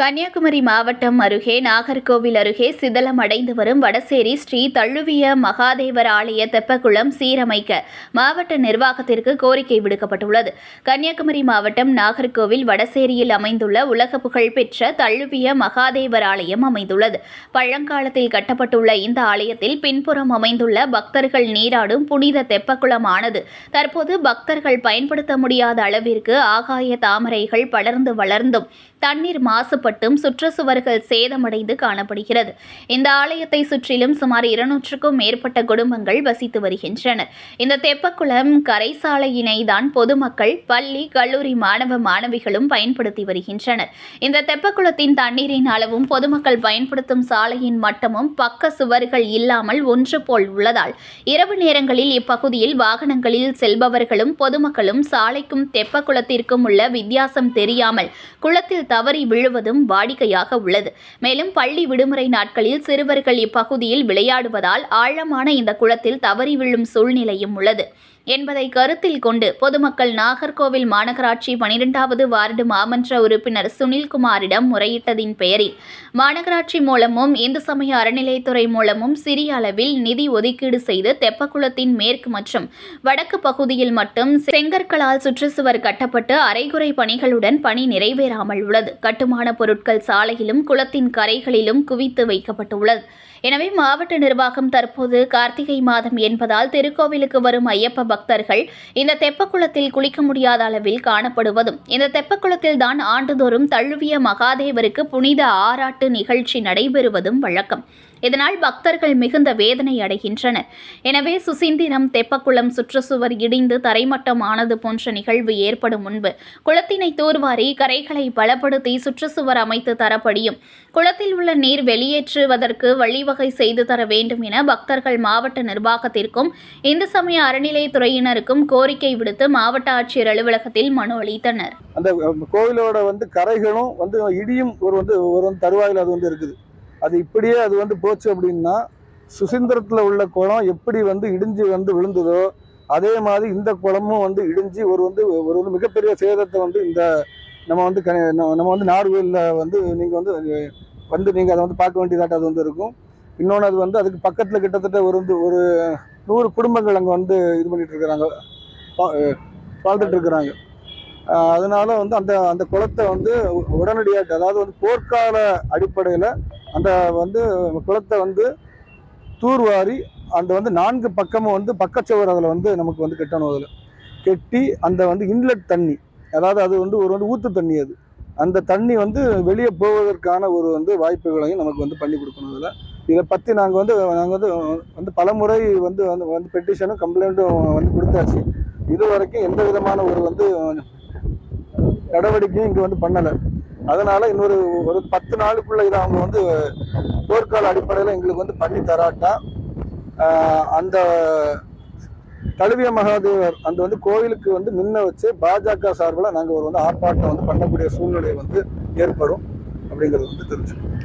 கன்னியாகுமரி மாவட்டம் அருகே நாகர்கோவில் அருகே சிதலம் அடைந்து வரும் வடசேரி ஸ்ரீ தள்ளுவிய மகாதேவர் ஆலய தெப்பக்குளம் சீரமைக்க மாவட்ட நிர்வாகத்திற்கு கோரிக்கை விடுக்கப்பட்டுள்ளது. கன்னியாகுமரி மாவட்டம் நாகர்கோவில் வடசேரியில் அமைந்துள்ள உலக புகழ்பெற்ற தள்ளுவிய மகாதேவர் ஆலயம் அமைந்துள்ளது. பழங்காலத்தில் கட்டப்பட்டுள்ள இந்த ஆலயத்தில் பின்புறம் அமைந்துள்ள பக்தர்கள் நீராடும் புனித தெப்பக்குளமானது. தற்போது பக்தர்கள் பயன்படுத்த முடியாத அளவிற்கு ஆகாய தாமரைகள் படர்ந்து வளர்ந்தும் தண்ணீர் மாசுபட்டும் சுற்றுச்சுவர்கள் சேதமடைந்து காணப்படுகிறது. இந்த ஆலயத்தை சுற்றிலும் சுமார் இருநூற்றுக்கும் மேற்பட்ட குடும்பங்கள் வசித்து வருகின்றனர். இந்த தெப்பக்குளம் கரைசாலையினை தான் பொதுமக்கள் பள்ளி கல்லூரி மாணவ மாணவிகளும் பயன்படுத்தி வருகின்றனர். இந்த தெப்பக்குளத்தின் தண்ணீரின் அளவும் பொதுமக்கள் பயன்படுத்தும் சாலையின் மட்டமும் பக்க சுவர்கள் இல்லாமல் ஒன்று போல் உள்ளதால் இரவு நேரங்களில் இப்பகுதியில் வாகனங்களில் செல்பவர்களும் பொதுமக்களும் சாலைக்கும் தெப்பக்குளத்திற்கும் உள்ள வித்தியாசம் தெரியாமல் குளத்தில் தவறி விழுவதும் வாடிக்கையாக உள்ளது. மேலும் பள்ளி விடுமுறை நாட்களில் சிறுவர்கள் இப்பகுதியில் விளையாடுவதால் ஆழமான இந்த குளத்தில் தவறி விழும் சூழ்நிலையும் உள்ளது. என்பதை கருத்தில் கொண்டு பொதுமக்கள் நாகர்கோவில் மாநகராட்சி பனிரெண்டாவது வார்டு மாமன்ற உறுப்பினர் சுனில்குமாரிடம் முறையிட்டதின் பெயரில் மாநகராட்சி மூலமும் இந்து சமய அறநிலையத்துறை மூலமும் சிறிய அளவில் நிதி ஒதுக்கீடு செய்து தெப்பக்குளத்தின் மேற்கு மற்றும் வடக்கு பகுதியில் மட்டும் செங்கற்களால் சுற்றுச்சுவர் கட்டப்பட்டு அரைகுறை பணிகளுடன் பணி நிறைவேறாமல் உள்ளது. கட்டுமான பொருட்கள் சாலையிலும் குளத்தின் கரைகளிலும் குவித்து வைக்கப்பட்டுள்ளது. எனவே மாவட்ட நிர்வாகம் தற்போது கார்த்திகை மாதம் என்பதால் திருக்கோவிலுக்கு வரும் ஐயப்ப பக்தர்கள் இந்த தெப்பக்குளத்தில் குளிக்க முடியாத அளவில் காணப்படுவதும் இந்த தெப்பக்குளத்தில் தான் ஆண்டுதோறும் தழுவிய மகாதேவருக்கு புனித ஆராட்டு நிகழ்ச்சி நடைபெறுவதும் வழக்கம். இதனால் பக்தர்கள் மிகுந்த வேதனை அடைகின்றனர். எனவே சுசீந்திரம் தெப்பக்குளம் சுற்றுச்சுவர் இடிந்து தரைமட்டம் ஆனது போன்ற நிகழ்வு ஏற்படும் முன்பு குளத்தினை தூர்வாரி கரைகளை பலப்படுத்தி சுற்றுச்சுவர் அமைத்து தரப்படியும் குளத்தில் உள்ள நீர் வெளியேற்றுவதற்கு வழிவகை செய்து தர வேண்டும் என பக்தர்கள் மாவட்ட நிர்வாகத்திற்கும் இந்து சமய அறநிலையத்துறையினருக்கும் கோரிக்கை விடுத்து மாவட்ட ஆட்சியர் அலுவலகத்தில் மனு அளித்தனர். அந்த கோவிலோட வந்து கரைகளும் வந்து இடியும் ஒரு வந்து ஒரு தருவாயில் அது வந்து இருக்குது. அது இப்படியே அது வந்து போச்சு அப்படின்னா சுசீந்திரத்தில் உள்ள குளம் எப்படி வந்து இடிஞ்சு வந்து விழுந்ததோ அதே மாதிரி இந்த குளமும் வந்து இடிஞ்சு ஒரு வந்து ஒரு வந்து மிகப்பெரிய சேதத்தை வந்து இந்த நம்ம வந்து க நம்ம நம்ம வந்து நார்வேலில் வந்து நீங்கள் வந்து வந்து நீங்கள் அதை வந்து பார்க்க வேண்டியதாட்ட அது வந்து இருக்கும். இன்னொன்று அது வந்து அதுக்கு பக்கத்தில் கிட்டத்தட்ட ஒரு வந்து ஒரு நூறு குடும்பங்கள் அங்கே வந்து இது பண்ணிட்டு இருக்கிறாங்க. வாழ்ந்துட்டு இருக்கிறாங்க. அதனால வந்து அந்த அந்த குளத்தை வந்து உடனடியாக அதாவது வந்து போர்க்கால அடிப்படையில் அந்த வந்து குளத்தை வந்து தூர்வாரி அந்த வந்து நான்கு பக்கமும் வந்து பக்கச்சுவர் அதில் வந்து நமக்கு வந்து கட்டணும் அதில். கெட்டி அந்த வந்து இன்லெட் தண்ணி அதாவது அது வந்து ஒரு வந்து ஊத்து தண்ணி அது. அந்த தண்ணி வந்து வெளியே போவதற்கான ஒரு வந்து வாய்ப்புகளையும் நமக்கு வந்து பண்ணி கொடுக்கணும் அதில். இதை பற்றி நாங்கள் வந்து நாங்கள் வந்து வந்து பலமுறை வந்து வந்து வந்து பெட்டிஷனும் கம்ப்ளைண்ட்டும் வந்து கொடுத்தாச்சு. இது வரைக்கும் எந்த விதமான ஒரு வந்து நடவடிக்கையும் இங்கே வந்து பண்ணலை. அதனால இன்னொரு ஒரு பத்து நாளுக்குள்ள இதை அவங்க வந்து போர்க்கால அடிப்படையில் எங்களுக்கு வந்து பண்ணி தராட்டா. அந்த தழுவிய மகாதேவர் அந்த வந்து கோவிலுக்கு வந்து முன்ன வச்சு பாஜக சார்பில் நாங்கள் ஒரு வந்து ஆர்ப்பாட்டம் வந்து பண்ணக்கூடிய சூழ்நிலை வந்து ஏற்படும் அப்படிங்கிறது வந்து தெரிஞ்சுக்கணும்.